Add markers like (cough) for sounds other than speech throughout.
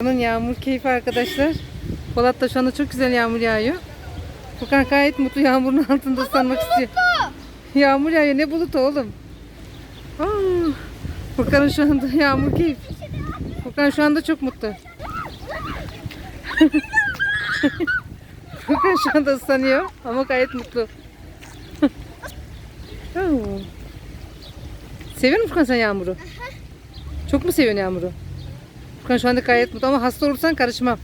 Furkan'ın yağmur keyfi arkadaşlar. Polat'ta şu anda çok güzel yağmur yağıyor. Furkan gayet mutlu yağmurun altında ıslanmak istiyor. Yağmur yağıyor ne bulutu oğlum. Aa, Furkan'ın şu anda (laughs) yağmur keyfi. Furkan şu anda çok mutlu. (laughs) Furkan şu anda ıslanıyor ama gayet mutlu. (laughs) Seviyor musun Furkan sen yağmuru? Çok mu seviyorsun yağmuru? Furkan şu anda gayet mutlu ama hasta olursan karışmam.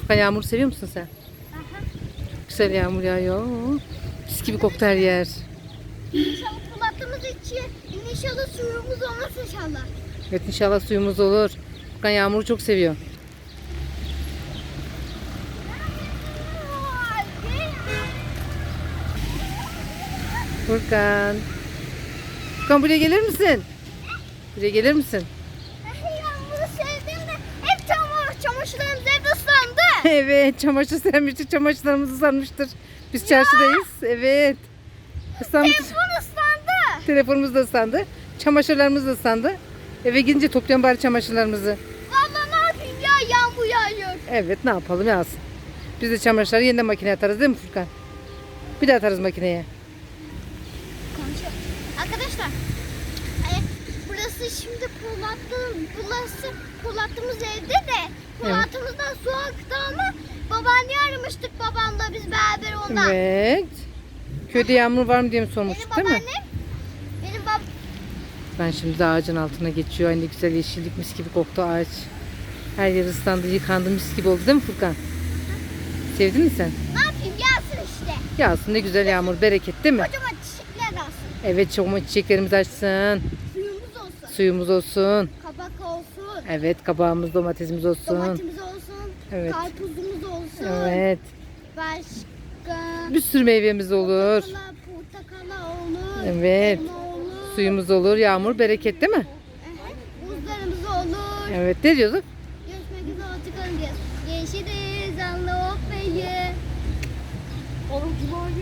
Furkan yağmuru seviyor musun sen? Güzel yağmur yağıyor. Pis gibi koktu her yer. İnşallah fırlattığımız için inşallah suyumuz olmaz inşallah. Evet inşallah suyumuz olur. Furkan yağmuru çok seviyor. Furkan. Furkan buraya gelir misin? Buraya gelir misin? Yağmuru sevdim de hep çamur, çamaşırlarımız hep ıslandı. (laughs) evet çamaşır sermiştik. Çamaşırlarımız ıslanmıştır. Biz çarşıdayız. Evet. Islanmış. Telefon ıslandı. Telefonumuz da ıslandı. Çamaşırlarımız da ıslandı. Eve gidince toplayalım bari çamaşırlarımızı. Valla ne yapayım ya yağmur yağıyor. Evet ne yapalım yağsın. Biz de çamaşırları yeniden makineye atarız değil mi Furkan? Bir de atarız makineye. Arkadaşlar e, burası şimdi Polat'ın burası Polat'ımız evde de Polat'ımızdan su aktı ama babaanne aramıştık babamla biz beraber ondan. Evet. Köyde yağmur var mı diye mi Benim sormuştuk değil mi? babaannem benim bab Ben şimdi de ağacın altına geçiyor. Ay ne güzel yeşillik mis gibi koktu ağaç. Her yer ıslandı, yıkandı mis gibi oldu değil mi Furkan? Sevdin mi sen? ne yapayım yağsın işte. Yağsın ne güzel yağmur, bereket değil mi? Kocaman. Evet çoğuma çiçeklerimiz açsın. Suyumuz olsun. Suyumuz olsun. Kabak olsun. Evet kabağımız, domatesimiz olsun. Domatesimiz olsun. Evet. Karpuzumuz olsun. Evet. Başka. Bir sürü meyvemiz olur. Portakala, portakala olur. Evet. olur. Suyumuz olur, yağmur, bereket değil mi? Evet. Buzlarımız olur. Evet ne diyorduk? Görüşmek üzere hoşçakalın. Görüşürüz. Allah oh beyi.